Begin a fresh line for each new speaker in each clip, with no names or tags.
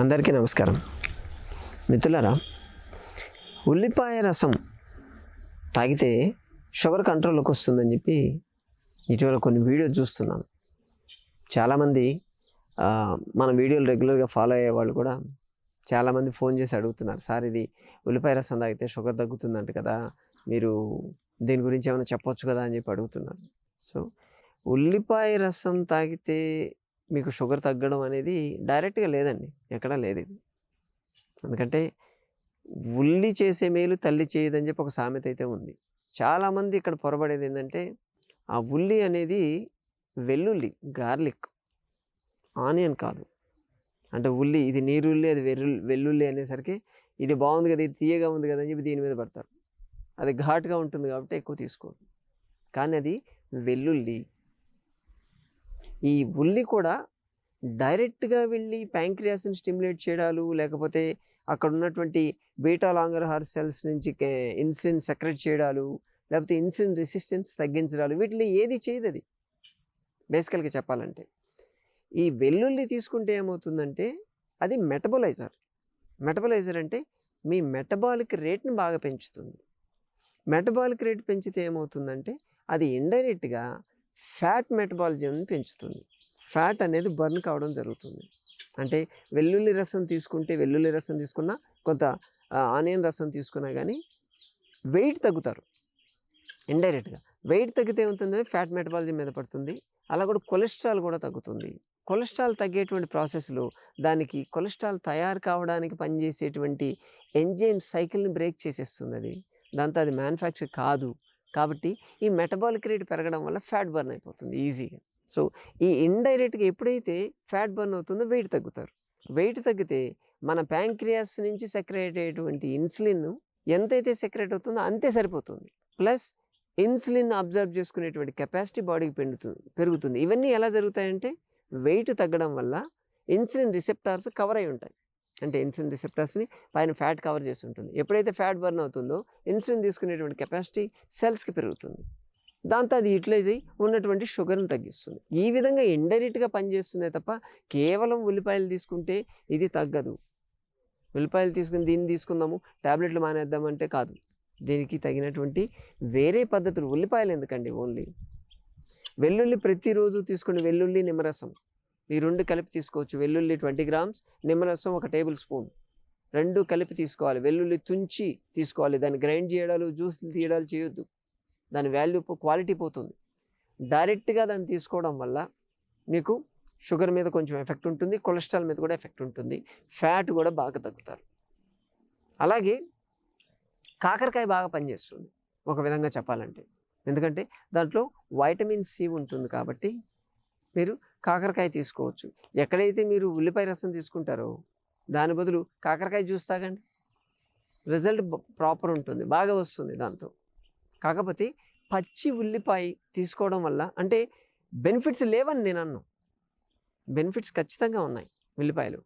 అందరికీ నమస్కారం. మిత్రులారా ఉల్లిపాయ రసం తాగితే షుగర్ కంట్రోల్లోకి వస్తుందని చెప్పి ఇటీవల కొన్ని వీడియోలు చూస్తున్నాను. చాలామంది మన వీడియోలు రెగ్యులర్గా ఫాలో అయ్యే వాళ్ళు కూడా చాలామంది ఫోన్ చేసి అడుగుతున్నారు సార్ ఇది ఉల్లిపాయ రసం తాగితే షుగర్ తగ్గుతుందంట కదా మీరు దీని గురించి ఏమైనా చెప్పొచ్చు కదా? అని చెప్పి అడుగుతున్నారు. సో ఉల్లిపాయ రసం తాగితే మీకు షుగర్ తగ్గడం అనేది డైరెక్ట్గా లేదండి. ఎక్కడా లేదు ఇది. ఎందుకంటే ఉల్లి చేసే మేలు తల్లి చేయదని చెప్పి ఒక సామెత అయితే ఉంది. చాలామంది ఇక్కడ పొరబడేది ఏంటంటే ఆ ఉల్లి అనేది వెల్లుల్లి గార్లిక్ ఆనియన్ కాదు. అంటే ఉల్లి ఇది నీరుల్లి అది వెల్లుల్లి వెల్లుల్లి అనేసరికి ఇది బాగుంది కదా ఇది తీయగా ఉంది కదా అని చెప్పి దీని మీద పడతారు. అది ఘాటుగా ఉంటుంది కాబట్టి ఎక్కువ తీసుకోరు. కానీ అది వెల్లుల్లి ఈ ఉల్లి కూడా డైరెక్ట్గా వెళ్ళి ప్యాంక్రియాస్ని స్టిమ్యులేట్ చేయడాలు లేకపోతే అక్కడ ఉన్నటువంటి బీటా లాంగర్ హార్ సెల్స్ నుంచి ఇన్సులిన్ సెక్రెట్ చేయడాలు లేకపోతే ఇన్సులిన్ రెసిస్టెన్స్ తగ్గించడాలు వీటిలో ఏది చేయదు అది బేసికల్గా చెప్పాలంటే. ఈ వెల్లుల్లి తీసుకుంటే ఏమవుతుందంటే అది మెటబలైజర్. మెటబలైజర్ అంటే మీ మెటబాలిక్ రేట్ని బాగా పెంచుతుంది. మెటబాలిక్ రేట్ పెంచితే ఏమవుతుందంటే అది ఇండైరెక్ట్గా ఫ్యాట్ మెటబాలిజంని పెంచుతుంది. ఫ్యాట్ అనేది బర్న్ కావడం జరుగుతుంది. అంటే వెల్లుల్లి రసం తీసుకుంటే వెల్లుల్లి రసం తీసుకున్నా కొంత ఆనియన్ రసం తీసుకున్నా కానీ వెయిట్ తగ్గుతారు. ఇండైరెక్ట్గా వెయిట్ తగ్గితే ఏమవుతుందంటే ఫ్యాట్ మెటబాలిజం మీద పడుతుంది. అలా కూడా కొలెస్ట్రాల్ కూడా తగ్గుతుంది. కొలెస్ట్రాల్ తగ్గేటువంటి ప్రాసెస్లో దానికి కొలెస్ట్రాల్ తయారు కావడానికి పనిచేసేటువంటి ఎంజైమ్ సైకిల్ని బ్రేక్ చేసేస్తుంది అది. దాంతో అది మ్యానుఫ్యాక్చర్ కాదు. కాబట్టి ఈ మెటబాలిక్ రేట్ పెరగడం వల్ల ఫ్యాట్ బర్న్ అయిపోతుంది ఈజీగా. సో ఈ ఇండైరెక్ట్గా ఎప్పుడైతే ఫ్యాట్ బర్న్ అవుతుందో వెయిట్ తగ్గుతారు. వెయిట్ తగ్గితే మన ప్యాంక్రియాస్ నుంచి సెక్రేట్ అయ్యేటువంటి ఇన్సులిన్ ఎంతైతే సెక్రేట్ అవుతుందో అంతే సరిపోతుంది. ప్లస్ ఇన్సులిన్ అబ్జర్వ్ చేసుకునేటువంటి కెపాసిటీ బాడీకి పెరుగుతుంది పెరుగుతుంది. ఇవన్నీ ఎలా జరుగుతాయంటే వెయిట్ తగ్గడం వల్ల ఇన్సులిన్ రిసెప్టార్స్ కవర్ అయి ఉంటాయి. అంటే ఇన్సులిన్ రిసెప్టర్స్ని పైన ఫ్యాట్ కవర్ చేసి ఉంటుంది ఎప్పుడైతే ఫ్యాట్ బర్న్ అవుతుందో ఇన్సులిన్ తీసుకునేటువంటి కెపాసిటీ సెల్స్కి పెరుగుతుంది. దాంతో అది యూటిలైజ్ అయ్యి ఉన్నటువంటి షుగర్ను తగ్గిస్తుంది. ఈ విధంగా ఇండైరెక్ట్గా పనిచేస్తుందే తప్ప కేవలం ఉల్లిపాయలు తీసుకుంటే ఇది తగ్గదు. ఉల్లిపాయలు తీసుకుని దీన్ని తీసుకుందాము ట్యాబ్లెట్లు మానేద్దామంటే కాదు. దీనికి తగినటువంటి వేరే పద్ధతులు ఉల్లిపాయలు ఎందుకండి ఓన్లీ? వెల్లుల్లి ప్రతిరోజు తీసుకుని వెల్లుల్లి నిమ్మరసం. ఈ రెండు కలిపి తీసుకోవచ్చు. వెల్లుల్లి ట్వంటీ గ్రామ్స్ నిమ్మరసం ఒక టేబుల్ స్పూన్. రెండు కలిపి తీసుకోవాలి. వెల్లుల్లి తుంచి తీసుకోవాలి. దాన్ని గ్రైండ్ చేయడాలు జ్యూస్లు తీయడాలు చేయొద్దు. దాని వాల్యూ క్వాలిటీ పోతుంది. డైరెక్ట్గా దాన్ని తీసుకోవడం వల్ల మీకు షుగర్ మీద కొంచెం ఎఫెక్ట్ ఉంటుంది. కొలెస్ట్రాల్ మీద కూడా ఎఫెక్ట్ ఉంటుంది. ఫ్యాట్ కూడా బాగా తగ్గుతారు. అలాగే కాకరకాయ బాగా పనిచేస్తుంది. ఒక విధంగా చెప్పాలంటే. ఎందుకంటే దాంట్లో వైటమిన్ సి ఉంటుంది కాబట్టి మీరు కాకరకాయ తీసుకోవచ్చు. ఎక్కడైతే మీరు ఉల్లిపాయ రసం తీసుకుంటారో దాని బదులు కాకరకాయ జ్యూస్ తాగండి. రిజల్ట్ ప్రాపర్ ఉంటుంది. బాగా వస్తుంది దాంతో. కాకపోతే పచ్చి ఉల్లిపాయ తీసుకోవడం వల్ల అంటే బెనిఫిట్స్ లేవని నేను అన్నాను బెనిఫిట్స్ ఖచ్చితంగా ఉన్నాయి ఉల్లిపాయలు.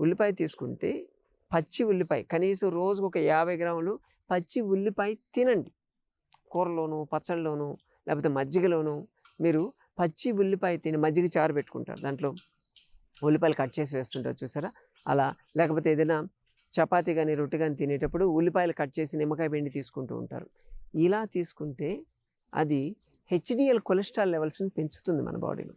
ఉల్లిపాయ తీసుకుంటే పచ్చి ఉల్లిపాయ కనీసం రోజుకు ఒక యాభై గ్రాములు పచ్చి ఉల్లిపాయ తినండి. కూరలోను పచ్చళ్ళలోను లేకపోతే మజ్జిగలోను మీరు పచ్చి ఉల్లిపాయ తిని మజ్జిగ చారు పెట్టుకుంటారు. దాంట్లో ఉల్లిపాయలు కట్ చేసి వేస్తుంటారు చూసారా? అలా. లేకపోతే ఏదైనా చపాతీ కానీ రొట్టె కానీ తినేటప్పుడు ఉల్లిపాయలు కట్ చేసి నిమ్మకాయ పిండి తీసుకుంటూ ఉంటారు. ఇలా తీసుకుంటే అది హెచ్డిఎల్ కొలెస్ట్రాల్ లెవెల్స్ని పెంచుతుంది మన బాడీలో.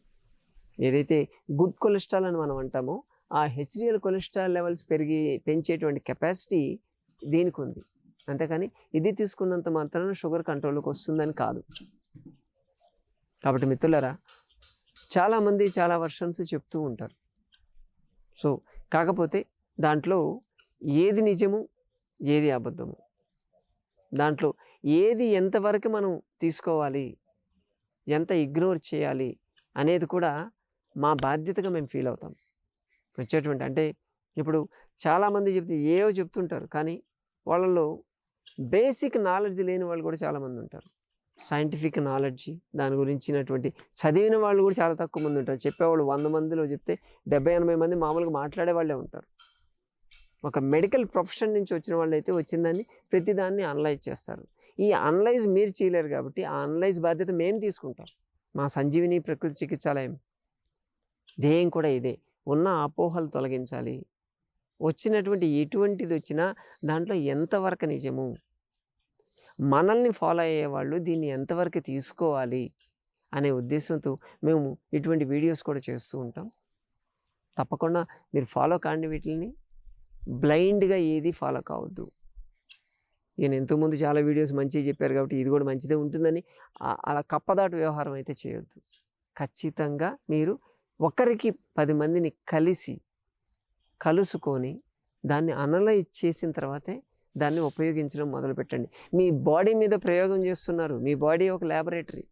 ఏదైతే గుడ్ కొలెస్ట్రాల్ అని మనం అంటామో ఆ హెచ్డిఎల్ కొలెస్ట్రాల్ లెవెల్స్ పెరిగి పెంచేటువంటి కెపాసిటీ దీనికి ఉంది? అంతేకాని ఇది తీసుకున్నంత మాత్రాన షుగర్ కంట్రోల్కి వస్తుందని కాదు. కాబట్టి మిత్రులారా చాలామంది చాలా వర్షన్స్ చెప్తూ ఉంటారు. సో కాకపోతే దాంట్లో ఏది నిజము ఏది అబద్ధము? దాంట్లో ఏది ఎంతవరకు మనం తీసుకోవాలి ఎంత ఇగ్నోర్ చేయాలి అనేది కూడా మా బాధ్యతగా మేము ఫీల్ అవుతాం. వచ్చేటువంటి అంటే ఇప్పుడు చాలామంది చెప్తే ఏవో చెప్తుంటారు కానీ వాళ్ళలో బేసిక్ నాలెడ్జ్ లేని వాళ్ళు కూడా చాలామంది ఉంటారు. సైంటిఫిక్ నాలెడ్జ్ దాని గురించినటువంటి చదివిన వాళ్ళు కూడా చాలా తక్కువ మంది ఉంటారు. చెప్పేవాళ్ళు వంద మందిలో చెప్తే డెబ్బై ఎనభై మంది మామూలుగా మాట్లాడే వాళ్ళే ఉంటారు. ఒక మెడికల్ ప్రొఫెషన్ నుంచి వచ్చిన వాళ్ళు అయితే వచ్చిందాన్ని ప్రతిదాన్ని అనలైజ్ చేస్తారు. ఈ అనలైజ్ మీరు చేయలేరు కాబట్టి ఆ అనలైజ్ బాధ్యత మేము తీసుకుంటాం. మా సంజీవిని ప్రకృతి చికిత్సాలయం. ధ్యేయం కూడా ఇదే. ఉన్న అపోహలు తొలగించాలి. వచ్చినటువంటి ఎటువంటిది వచ్చినా దాంట్లో ఎంతవరకు నిజము? మనల్ని ఫాలో అయ్యేవాళ్ళు దీన్ని ఎంతవరకు తీసుకోవాలి అనే ఉద్దేశంతో మేము ఇటువంటి వీడియోస్ కూడా చేస్తూ ఉంటాం. తప్పకుండా మీరు ఫాలో కాండి వీటిని బ్లైండ్గా ఏది ఫాలో కావద్దు. నేను ఎంతోమంది చాలా వీడియోస్ మంచిగా చెప్పారు కాబట్టి ఇది కూడా మంచిదే ఉంటుందని అలా కప్పదాటు వ్యవహారం అయితే చేయొద్దు. ఖచ్చితంగా మీరు ఒకరికి పది మందిని కలిసి కలుసుకొని దాన్ని అనలైజ్ చేసిన తర్వాతే దాన్ని ఉపయోగించడం మొదలుపెట్టండి. మీ బాడీ మీద ప్రయోగం చేస్తున్నారు. మీ బాడీ ఒక ల్యాబొరేటరీ.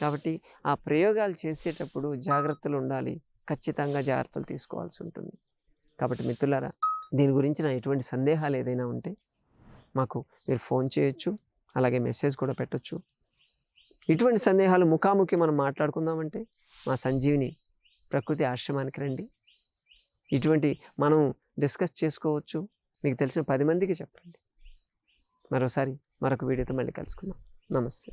కాబట్టి ఆ ప్రయోగాలు చేసేటప్పుడు జాగ్రత్తలు ఉండాలి. ఖచ్చితంగా జాగ్రత్తలు తీసుకోవాల్సి ఉంటుంది. కాబట్టి మిత్రులారా దీని గురించి నా ఎటువంటి సందేహాలు ఏదైనా ఉంటే మాకు మీరు ఫోన్ చేయొచ్చు అలాగే మెసేజ్ కూడా పెట్టచ్చు. ఇటువంటి సందేహాలు ముఖాముఖి మనం మాట్లాడుకుందామంటే మా సంజీవిని ప్రకృతి ఆశ్రమానికి రండి. ఇటువంటి మనం డిస్కస్ చేసుకోవచ్చు. మీకు తెలిసిన పది మందికి చెప్పండి. మరోసారి మరొక వీడియోతో మళ్ళీ కలుసుకుందాం. నమస్తే.